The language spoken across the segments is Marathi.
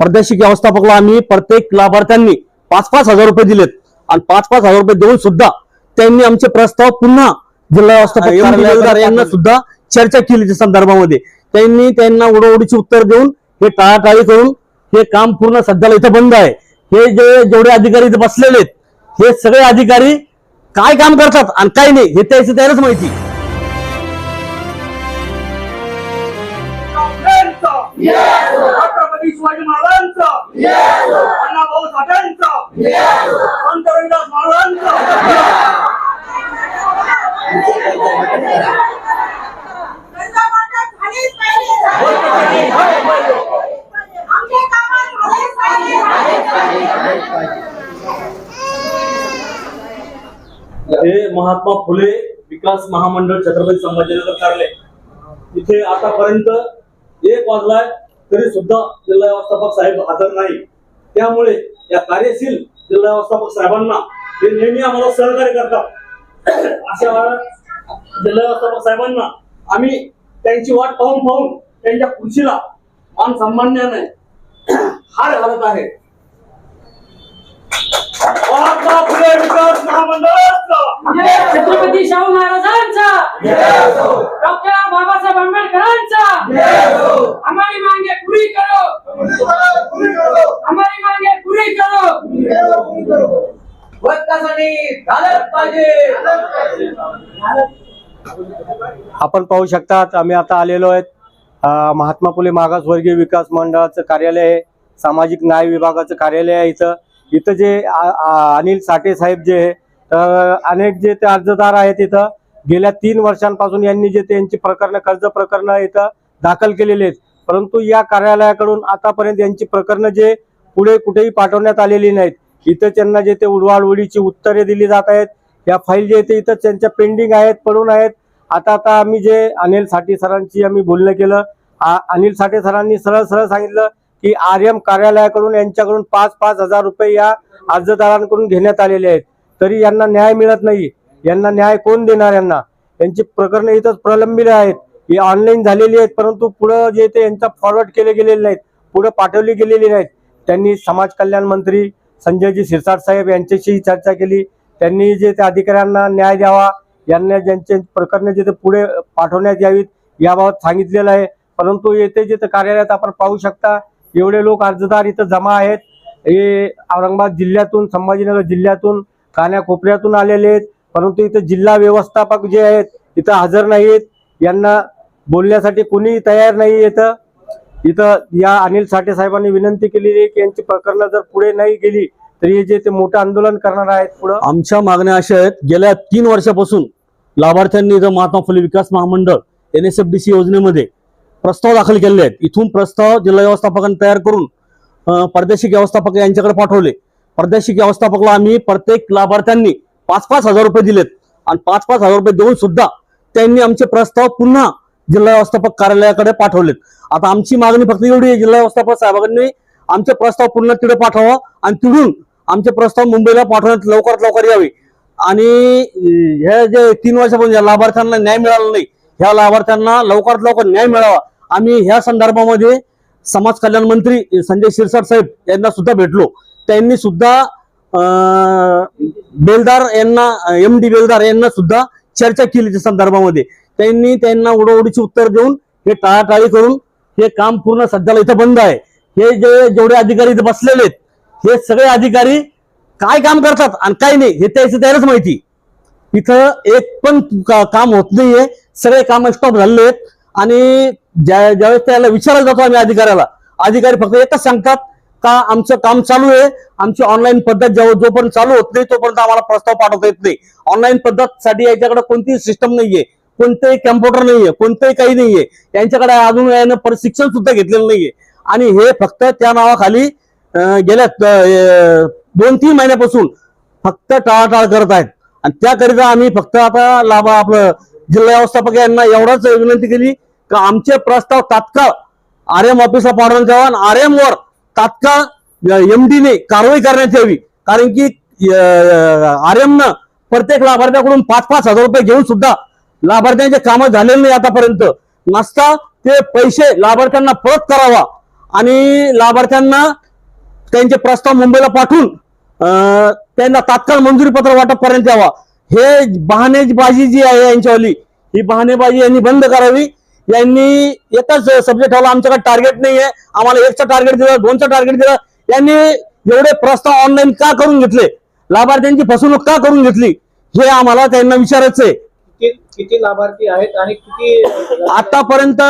प्रादेशिक व्यवस्थापकला आम्ही प्रत्येक लाभार्थ्यांनी पाच पाच हजार रुपये दिलेत. आणि पाच पाच हजार रुपये देऊन सुद्धा त्यांनी आमचे प्रस्ताव पुन्हा जिल्हा व्यवस्थापक यांना सुद्धा चर्चा केली त्या संदर्भामध्ये. त्यांनी त्यांना उडवडीची उत्तर देऊन हे टाळाटाळी करून हे काम पूर्ण सध्याला इथं बंद आहे. हे जे जेवढे अधिकारी इथे बसलेले आहेत हे सगळे अधिकारी काय काम करतात आणि काय नाही हे त्याचं त्यालाच माहिती. शिवाजी महाराजांचं अण्णाभाऊ साठ्यांचं संत रविदास महाराजांचं हे महात्मा फुले विकास महामंडळ छत्रपती संभाजीनगर कार्यालय इथे आतापर्यंत एक वाजलाय. तरी सुद्धा जिल्हा व्यवस्थापक साहेब हजर नाही. त्यामुळे या कार्यशील जिल्हा व्यवस्थापक साहेबांना ते नेहमी आम्हाला सहकार्य करतात. अशा जिल्हा व्यवस्थापक साहेबांना आम्ही त्यांची वाट पाहून पाहून त्यांच्या खुर्चीला मान सन्मान्याने हार घालत आहे. महात्मा फुले विकास महामंडळाचं. छत्रपती शाहू महाराजांचा. डॉक्टर बाबासाहेब आंबेडकरांचा. हमारी मांगे पुरी करो. हमारी मांगे पुरी करो. भक्तासाठी घालत पाहिजे. आपण पाहू शकतात आम्ही आता आलेलो आहेत. महात्मा फुले मागासवर्गीय विकास मंडळाचं कार्यालय आहे. सामाजिक न्याय विभागाचं कार्यालय आहे इथं. इथं जे आ- अनिल साठे साहेब जे आहे, तर अनेक जे ते अर्जदार आहेत इथं गेल्या तीन वर्षांपासून यांनी जे त्यांची प्रकरणं कर्ज प्रकरणं इथं दाखल केलेले आहेत. परंतु या कार्यालयाकडून आतापर्यंत यांची प्रकरणं जे पुढे कुठेही पाठवण्यात आलेली नाहीत. इथं त्यांना जे ते उडवाडवडीची उत्तरे दिली जात आहेत. या फाईल जे ते इथं त्यांच्या पेंडिंग आहेत पडून आहेत. आता आता आम्ही जे अनिल साठे सरांची आम्ही बोलणं केलं. आ- अनिल साठे सरांनी सरळ सरळ सांगितलं की आर एम कार्यालयाकडून यांच्याकडून पाच पाच हजार रुपये या अर्जदारांकडून घेण्यात आलेले आहेत. तरी यांना न्याय मिळत नाही. यांना न्याय कोण देणार यांना? यांची प्रकरणं इथंच प्रलंबित आहेत. ही ऑनलाईन झालेली आहेत परंतु पुढं जे ते यांचा फॉरवर्ड केले गेलेले नाहीत. पुढं पाठवली गेलेली नाहीत. त्यांनी समाज कल्याण मंत्री संजयजी शिरसाट साहेब यांच्याशी चर्चा केली. त्यांनी जे त्या अधिकाऱ्यांना न्याय द्यावा यांना ज्यांचे प्रकरणे जे ते पुढे पाठवण्यात यावीत याबाबत सांगितलेलं आहे. परंतु येथे जे कार्यालयात आपण पाहू शकता एवढे लोक अर्जदार इथं जमा आहेत. हे औरंगाबाद जिल्ह्यातून संभाजीनगर जिल्ह्यातून कान्याकोपऱ्यातून आलेले आहेत. परंतु इथं जिल्हा व्यवस्थापक जे आहेत इथं हजर नाहीत. यांना बोलण्यासाठी कुणीही तयार नाही इथं. इथं या अनिल साठे साहेबांनी विनंती केलेली आहे की यांची प्रकरणं जर पुढे नाही गेली तर हे जे ते मोठं आंदोलन करणार आहेत पुढं. आमच्या मागण्या अशा आहेत गेल्या तीन वर्षापासून लाभार्थ्यांनी इथं महात्मा फुले विकास महामंडळ N S F D C योजनेमध्ये प्रस्ताव दाखल केलेले आहेत. इथून प्रस्ताव जिल्हा व्यवस्थापकांनी तयार करून अं, प्रादेशिक व्यवस्थापक यांच्याकडे पाठवले. प्रादेशिक व्यवस्थापकला आम्ही प्रत्येक लाभार्थ्यांनी पाच पाच हजार रुपये दिलेत. आणि पाच पाच हजार रुपये देऊन सुद्धा त्यांनी आमचे प्रस्ताव पुन्हा जिल्हा व्यवस्थापक कार्यालयाकडे पाठवलेत. आता आमची मागणी फक्त एवढी आहे जिल्हा व्यवस्थापक साहेबांनी आमचे प्रस्ताव पुन्हा तिकडे पाठवा आणि तिथून आमचे प्रस्ताव मुंबईला पाठवण्यात लवकरात लवकर यावे. आणि हे ह्या जे तीन वर्षापासून ज्या लाभार्थ्यांना न्याय मिळाला नाही ह्या लाभार्थ्यांना लवकरात लवकर न्याय मिळावा. आम्ही ह्या संदर्भामध्ये समाज कल्याण मंत्री संजय शिरसाट साहेब यांना सुद्धा भेटलो. त्यांनी सुद्धा अं, बेलदार यांना एम डी बेलदार यांना सुद्धा चर्चा केली त्या संदर्भामध्ये. त्यांनी त्यांना उडवडीची उत्तर देऊन हे टाळाटाळी करून हे काम पूर्ण सध्याला इथं बंद आहे. हे जे जेवढे अधिकारी इथे बसलेले आहेत हे सगळे अधिकारी काय काम करतात आणि काय नाही हे त्याचं त्यालाच माहिती. इथं एक पण का- काम होत नाहीये. सगळे काम स्टॉप झालेले आहेत. आणि ज्या ज्यावेळेस त्याला विचारायला जातो आम्ही अधिकाऱ्याला अधिकारी फक्त एकच सांगतात का आमचं काम चालू आहे आमची ऑनलाईन पद्धत जेव्हा जोपर्यंत चालू होत नाही तोपर्यंत आम्हाला प्रस्ताव पाठवता येत नाही. ऑनलाईन पद्धत साठी याच्याकडे कोणतीही सिस्टम नाहीये कोणतंही कम्प्युटर नाहीये कोणतंही काही नाहीये. यांच्याकडे अजून यानं प्रशिक्षण सुद्धा घेतलेलं नाहीये. आणि हे फक्त त्या नावाखाली गेल्या दोन तीन महिन्यापासून फक्त टाळाटाळ करत आहेत. आणि त्याकरिता आम्ही फक्त आता लाभ आपलं जिल्हा व्यवस्थापक यांना एवढाच विनंती केली का आमचे प्रस्ताव तात्काळ आर एम ऑफिसला पाठवण्यात यावा आणि आर एम वर तात्काळ एमडीने ने कारवाई करण्यात यावी. कारण की आर एम न प्रत्येक लाभार्थ्याकडून पाच पाच हजार रुपये घेऊन सुद्धा लाभार्थ्यांचे कामं झालेले नाही आतापर्यंत. नसता ते पैसे लाभार्थ्यांना परत करावा आणि लाभार्थ्यांना त्यांचे प्रस्ताव मुंबईला पाठवून अं, त्यांना तात्काळ मंजुरी पत्र वाटप करण्यात यावा हे बहाणेबाजी जी आहे यांच्यावाली ही बहाणेबाजी यांनी बंद करावी. यांनी एकच सब्जेक्ट ठेवला आमच्याकडे टार्गेट नाही आहे आम्हाला एकचं टार्गेट दिलं दोनचं टार्गेट दिलं. यांनी एवढे प्रस्ताव ऑनलाईन का करून घेतले? लाभार्थ्यांची फसवणूक का करून घेतली? हे आम्हाला त्यांना विचारायचं आहे किती लाभार्थी आहेत आणि किती आतापर्यंत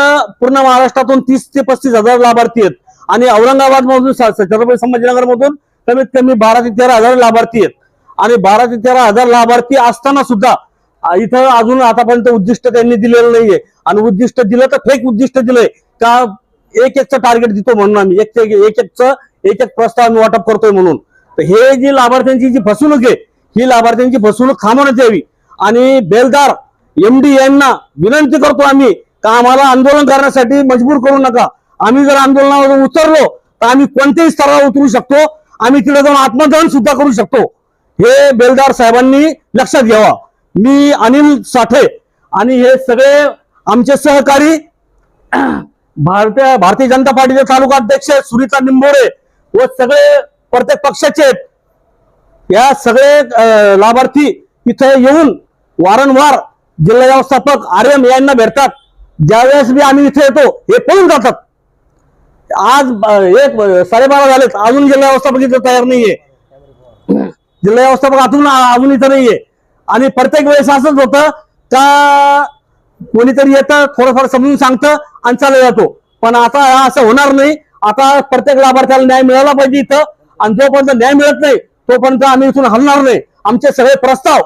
पूर्ण महाराष्ट्रातून तीस ते पस्तीस हजार लाभार्थी आहेत. आणि औरंगाबाद मधून छत्रपती संभाजीनगर मधून कमीत कमी बारा ते तेरा हजार लाभार्थी आहेत. आणि बारा ते तेरा हजार लाभार्थी असताना सुद्धा इथं अजून आतापर्यंत उद्दिष्ट त्यांनी दिलेलं नाहीये. आणि उद्दिष्ट दिलं तर फेक उद्दिष्ट दिलंय. का एक एकचं टार्गेट देतो म्हणून आम्ही. एक एक एकचं एक एक प्रस्ताव आम्ही वाटप करतोय म्हणून. तर हे जी लाभार्थ्यांची जी फसवणूक आहे ही लाभार्थ्यांची फसवणूक थांबवण्यात यावी. आणि बेलदार एमडी यांना विनंती करतो आम्ही का आम्हाला आंदोलन करण्यासाठी मजबूर करू नका. आम्ही जर आंदोलनावर उतरलो तर आम्ही कोणत्याही स्तरावर उतरू शकतो. आम्ही तिथे जाऊन आत्मदहन सुद्धा करू शकतो. हे बेलदार साहेबांनी लक्षात घ्यावा. मी अनिल साठे आणि हे सगळे आमचे सहकारी भारतीय भारतीय जनता पार्टीचे तालुका अध्यक्ष सुनीता निंबोरे व सगळे प्रत्येक पक्षाचे या सगळे लाभार्थी इथे येऊन वारंवार जिल्हा व्यवस्थापक आर एम यांना भेटतात. ज्यावेळेस मी आम्ही इथे येतो हे पळून जातात. आज एक साडेबारा झालेत. अजून जिल्हा व्यवस्थापक इथे तयार नाहीये. जिल्हा व्यवस्थापक अजून अजून इथं नाहीये. आणि प्रत्येक वेळेस असंच होतं का कोणीतरी येतं थोडंफार समजून सांगतं आणि चालला जातो. पण आता असं होणार नाही. आता प्रत्येक लाभार्थ्याला न्याय मिळाला पाहिजे इथं. आणि जोपर्यंत न्याय मिळत नाही तोपर्यंत आम्ही इथून हलणार नाही. आमचे सगळे प्रस्ताव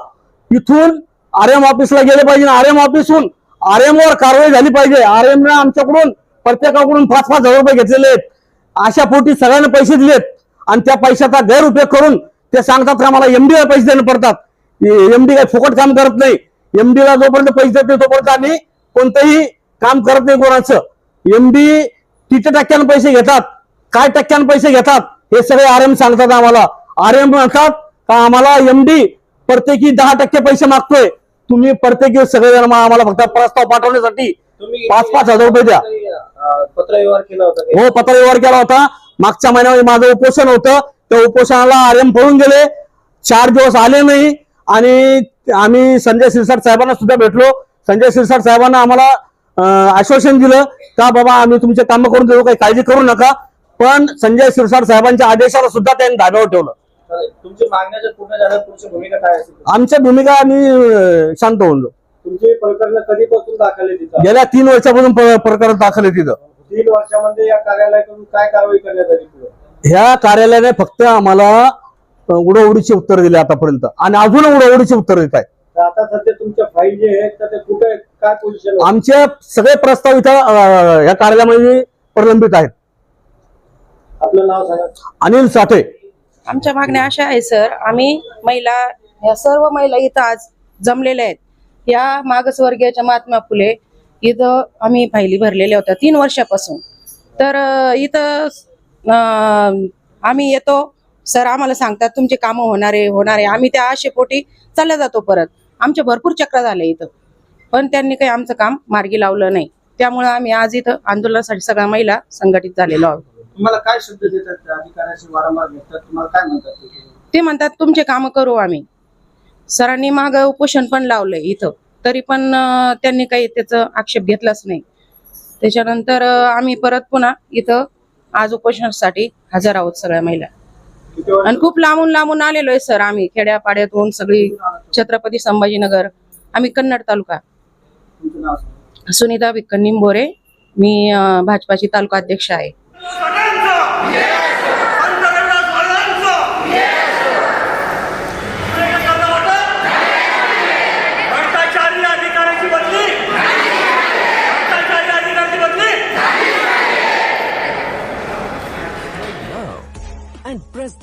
इथून आर एम ऑफिसला गेले पाहिजे. आर एम ऑफिसहून आर एम वर कारवाई झाली पाहिजे. आर एम आमच्याकडून प्रत्येकाकडून पाच पाच हजार रुपये घेतलेले आहेत. अशा पोटी सगळ्यांना पैसे दिलेत. आणि त्या पैशाचा गैरउपयोग करून ते सांगतात का आम्हाला एमडीला पैसे देणे पडतात. एमडी काही फुकट काम करत नाही. एमडी ला जोपर्यंत पैसे देत तोपर्यंत आम्ही कोणतंही काम करत नाही कोणाचं. एमडी किती टक्क्यानं पैसे घेतात? काय टक्क्यानं पैसे घेतात? हे सगळे आर एम सांगतात आम्हाला. आर एम म्हणतात का आम्हाला एमडी प्रत्येकी दहा टक्के पैसे मागतोय. तुम्ही प्रत्येकी सगळेजण आम्हाला फक्त प्रस्ताव पाठवण्यासाठी पाच पाच हजार रुपये द्या. पत्रव्यवहार केला होता? हो पत्रव्यवहार केला होता. मागच्या महिन्यामध्ये माझं उपोषण होतं. त्या उपोषणाला आर एम पळून गेले. चार दिवस आले नाही. आणि आम्ही संजय शिरसाट साहेबांना सुद्धा भेटलो. संजय शिरसाट साहेबांना आम्हाला आश्वासन दिलं का बाबा आम्ही तुमचे काम करून देऊ काही काळजी करू नका. पण संजय शिरसाट साहेबांच्या आदेशाला सुद्धा त्यांनी धाब्यावर ठेवलं. आमच्या भूमिका आम्ही शांत होऊन जाऊ. तुमची प्रकरण कधीपासून दाखल आहे तिथं? गेल्या तीन वर्षापासून प्रकरण दाखल आहे तिथं. तीन वर्षामध्ये या कार्यालयाकडून काय कारवाई करण्यात आली ह्या कार्यालयाने फक्त आम्हाला उडवडीचे उत्तर दिले आतापर्यंत. आणि अजून उडवडीचे उत्तर देत आहे तर आता सध्या तुमच्या फाईल जे आहेत तर ते कुठे आहेत? काय पोझिशन आमचे सगळे प्रस्ताव इथं ह्या कार्यालयामध्ये प्रलंबित आहेत. आपलं नाव सांगा. अनिल साठे. आमच्या मागण्या अशा आहे सर. आम्ही महिला या सर्व महिला इथं आज जमलेल्या आहेत. या मागासवर्गीयाच्या महात्मा फुले इथं आम्ही फायली भरलेल्या होत्या तीन वर्षापासून. तर इथं अं, आम्ही येतो सर आम्हाला सांगतात तुमचे कामं होणार आहे होणार. आहे आम्ही त्या आशेपोटी चालल्या जातो परत. आमच्या भरपूर चक्र झाले इथं. पण त्यांनी काही आमचं काम मार्गी लावलं नाही. त्यामुळे आम्ही आज इथं आंदोलनासाठी सगळ्या महिला संघटित झालेलो आहोत. तुम्हाला काय शब्द देतात त्या अधिकाऱ्याशी वारंवार भेटतात तुम्हाला काय म्हणतात ते? म्हणतात तुमचे काम करू आम्ही. सरांनी माग उपोषण पण लावलंय इथं. तरी पण त्यांनी काही त्याचं आक्षेप घेतलाच नाही. त्याच्यानंतर आम्ही परत पुन्हा इथं आज उपोषणासाठी हजर आहोत सगळ्या महिला. आणि खूप लांबून लांबून आलेलो आहे सर आम्ही. खेड्यापाड्यातून सगळी छत्रपती संभाजीनगर. आम्ही कन्नड तालुका. सुनीता विक्कन निंबोरे. मी भाजपाची तालुका अध्यक्ष आहे.